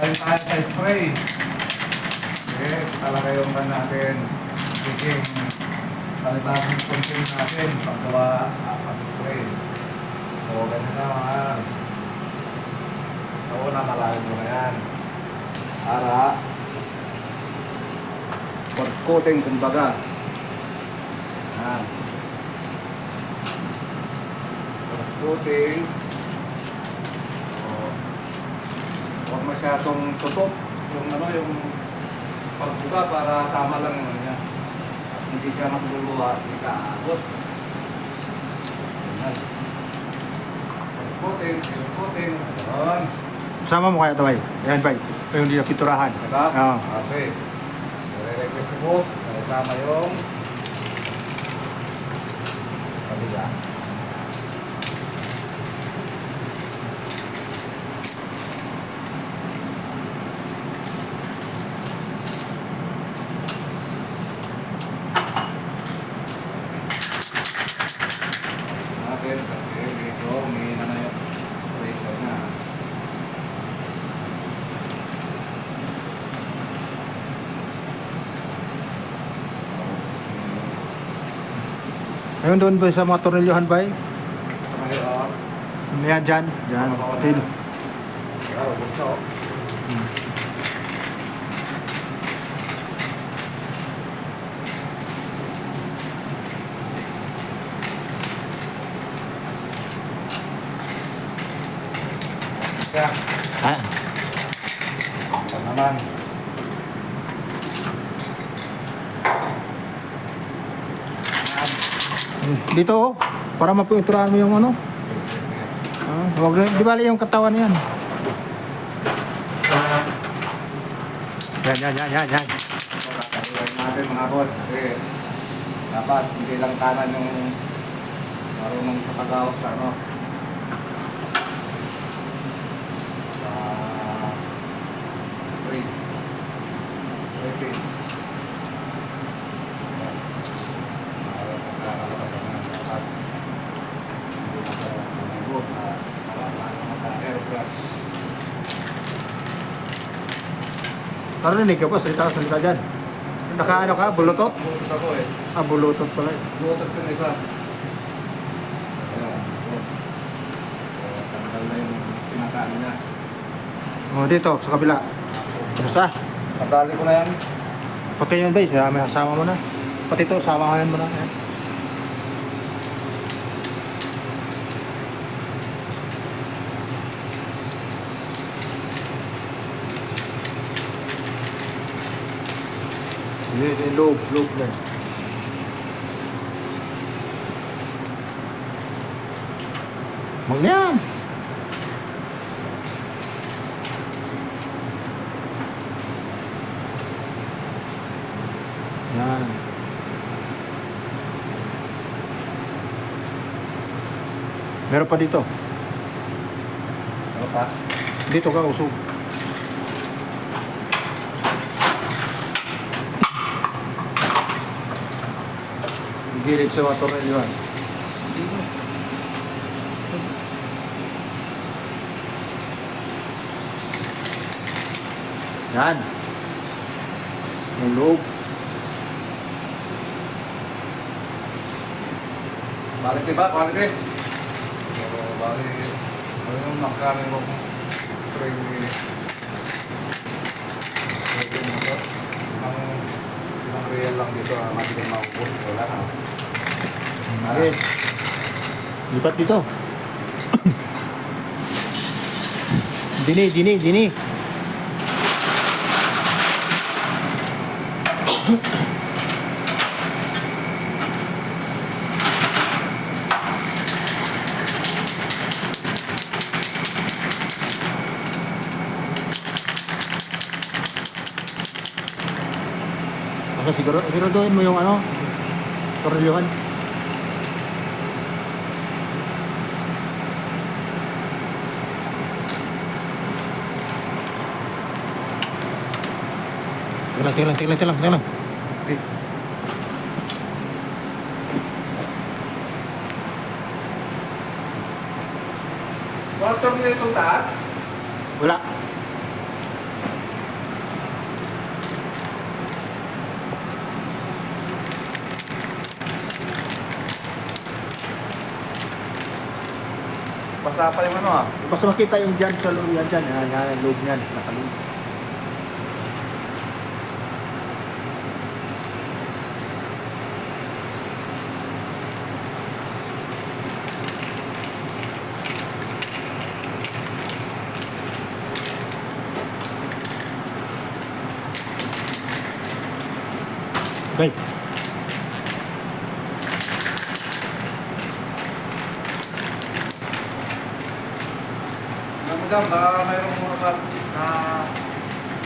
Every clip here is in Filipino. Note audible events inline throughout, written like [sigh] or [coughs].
Ayun tayo sa spray. Okay, talaga yung kan natin. Sige, palitan yung content natin paggawa ah, pag-spray. So, ganyan na mga So, una malalim mo na yan. Para coating kumbaga. Yan. Coating. So, huwag masyadong tutok yung ano yung pagbuga para tama lang ano niya. At hindi siya magluluwa, hindi ka aabot. Yan. Coating, gano'n. Sama mo kaya ito, bay. Yan, bay. Ito yung hindi nakiturahan. Diba? Oo. Okay. Nire-request ko, kasama yung kabila. Natin kasi medyo umihina na yung pressure na. Ayun doon ba sa mga tornilyohan? Ngayon, Yan, dyan. Yan. Tin- gusto. Yeah. Ah, Ito naman. Dito, oh. Para mapunturahan mo yung ano. Ah, wag na, di bali yung katawan yan. Yan, yan, yan, yan, yan. Tataliwain natin mga boss. Kasi dapat hindi lang kanan yung marunong sa pag-awak sa ano. Sa three. Three feet. Ayan. Ayaw ko kakalabas ng dapat. Hindi na sa mga boss na marunong maka-aircraft. Narinig ka ba? Salita ka, salita dyan. Naka ano ka? Bulutot? Bukas ako eh. Ah, bulutot pala. eh. Isa. Ayan, boss. So, tanggal na yung pinakaano niya. Oh, dito, sa kabila. Basta. Tanggalin ko na yan. Pati yun, bay. Sama, sama mo na. Pati ito, sama mo na. Yan. Yun, yung loob, loob na. Mag na yan. Yan. Meron pa dito. Ano pa? Dito ka usog. Sa mga tornilyo yan. Yan. Yung loob. Balik diba? Balik eh. So, balik. Ano yung nakakanin mo tray Ah. Lipat dito. [coughs] dini, dini, dini. Basta siguro, siguraduhin mo yung ano, tornilyohan. Tinglang, tinglang, tinglang, tinglang, tinglang. Okay. Water nyo itong taas? Wala. Basa pa yung ano ah. Basta makita yung dyan sa loob yan dyan. Yan, yan, loob niyan. Nakaloob. Okay. Mo dyan, baka mayroong mga bat na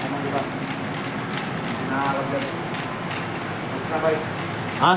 ano ba? Na lagyan. Basta ba? Ha?